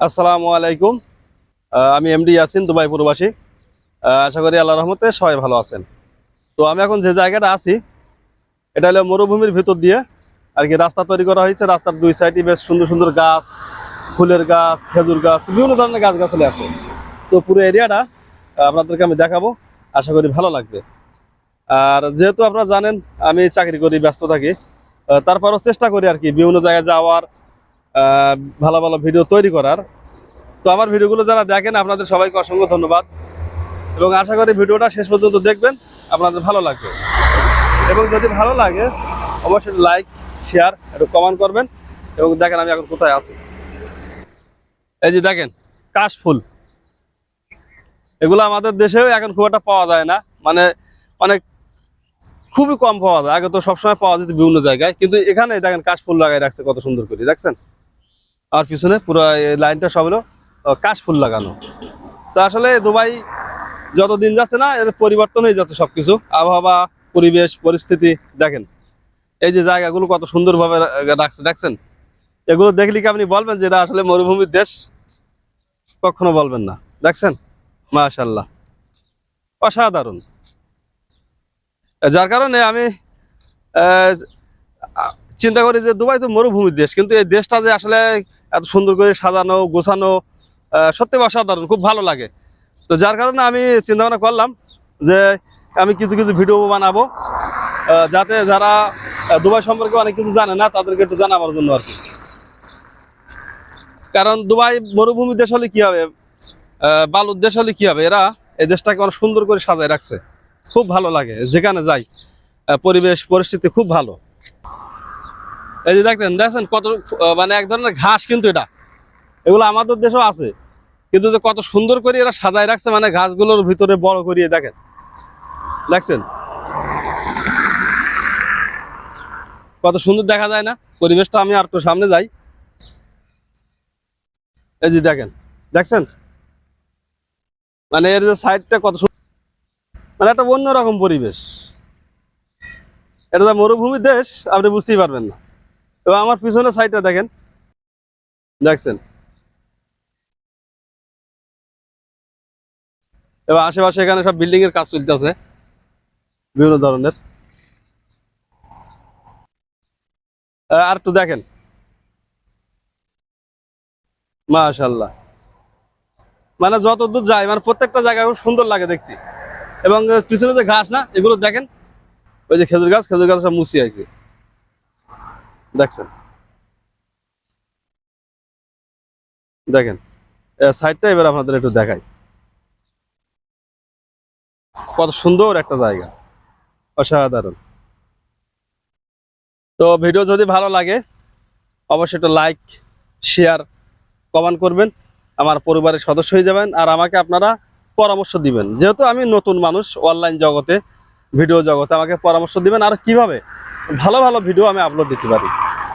আসসালামু আলাইকুম। আমি এমডি ইয়াসিন, দুবাই প্রবাসী। আশা করি আল্লাহ রহমতে সবাই ভালো আছেন। তো আমি এখন যে জায়গাটা আছি, এটা হলো মরুভূমির ভিতর দিয়ে আর কি রাস্তা তৈরি করা হয়েছে। রাস্তার দুই সাইডে বেশ সুন্দর সুন্দর গাছ, ফুলের গাছ, খেজুর গাছ, বিভিন্ন ধরনের গাছ গাছালি আছে। তো পুরো এরিয়াটা আপনাদেরকে আমি দেখাবো। আশা করি ভালো লাগবে। আর যেহেতু আপনারা জানেন, আমি চাকরি করি, ব্যস্ত থাকি। তারপরও চেষ্টা করি আর কি বিভিন্ন জায়গায় যাওয়ার ভালো ভালো ভিডিও তৈরি করার। তো আমার ভিডিওগুলো যারা দেখেন, আপনাদের সবাইকে অসংখ্য ধন্যবাদ। এবং আশা করি ভিডিওটা শেষ পর্যন্ত দেখবেন, আপনাদের ভালো লাগবে। এবং যদি ভালো লাগে, অবশ্যই লাইক শেয়ার একটু কমেন্ট করবেন। এবং দেখেন আমি এখন কোথায় আছি। এই যে দেখেন, কাশ ফুল। এগুলো আমাদের দেশেও এখন খুব একটা পাওয়া যায় না। মানে অনেক খুবই কম পাওয়া যায়। আগে তো সবসময় পাওয়া যেত বিভিন্ন জায়গায়। কিন্তু এখানে দেখেন কাশ ফুল লাগাই রাখছে কত সুন্দর করে, দেখছেন? আর পিছনে পুরো লাইনটা সব হলো আহ, কাশ ফুল লাগানো। তো আসলে দুবাই যত দিন যাচ্ছে না এর পরিবর্তন হয়ে যাচ্ছে সবকিছু। আবহাওয়া পরিবেশ পরিস্থিতি দেখেন। এই যে জায়গাগুলো কত সুন্দরভাবে রাখছে দেখছেন? এগুলো দেখলে কি আপনি বলবেন যে এটা আসলে মরুভূমির দেশ? কখনো বলবেন না। দেখছেন? মাশাল্লাহ অসাধারণ। যার কারণে আমি চিন্তা করি যে দুবাই তো মরুভূমির দেশ কিন্তু এই দেশটা যে আসলে এত সুন্দর করে সাজানো, গোছানো সত্যি অসাধারণ, খুব ভালো লাগে। তো যার কারণে আমি চিন্তা ভাবনা করলাম যে আমি কিছু কিছু ভিডিও বানাবো যাতে যারা দুবাই সম্পর্কে অনেক কিছু জানে না, তাদেরকে একটু জানাবার জন্য আর কি। কারণ দুবাই মরুভূমি দেশ হলে কি হবে? বালুর দেশ হলে কি হবে? এরা এই দেশটাকে অনেক সুন্দর করে সাজায় রাখছে। খুব ভালো লাগে, যেখানে যাই পরিবেশ, পরিস্থিতি খুব ভালো। এই যে দেখেন দেখছেন কত মানে এক ধরনের ঘাস কিন্তু এটা। এগুলো আমাদের দেশেও আছে। কিন্তু যে কত সুন্দর করে এরা সাজায় রাখছে মানে ঘাসগুলোর ভিতরে বড় করিয়ে দেখেন। দেখছেন? কত সুন্দর দেখা যায় না? পরিবেশটা আমি আর একটু সামনে যাই। এই যে দেখেন, দেখছেন? মানে এর যে সাইডটা কত মানে একটা অন্যরকম পরিবেশ। এটা যে মরুভূমির দেশ, আপনি বুঝতেই পারবেন না। এবং আমার পিছনে সাইডটা দেখেন। দেখছেন? এবং আশেপাশে এখানে সব বিল্ডিং এর কাজ চলতেছে। বিভিন্ন ধরনের। আর একটু দেখেন। মাশাল্লাহ মানে যত দূর যায় মানে প্রত্যেকটা জায়গা খুব সুন্দর লাগে দেখতে। এবং পিছনে যে ঘাস না, এগুলো দেখেন? ওই যে খেজুর গাছ খেজুর গাছ সব মুছি আছে। দেখছেন? দেখেন সাইডটা এবার আপনাদের একটু দেখাই। কত সুন্দর একটা জায়গা। অসাধারণ। তো ভিডিও যদি ভালো লাগে, অবশ্যই একটু লাইক, শেয়ার, কমেন্ট করবেন। আমার পরিবারের সদস্য হয়ে যাবেন আর আমাকে আপনারা পরামর্শ দিবেন। যেহেতু আমি নতুন মানুষ অনলাইন জগতে, ভিডিও জগতে আমাকে পরামর্শ দিবেন। আর কীভাবে? ভালো ভালো ভিডিও আমি আপলোড দিতে পারি।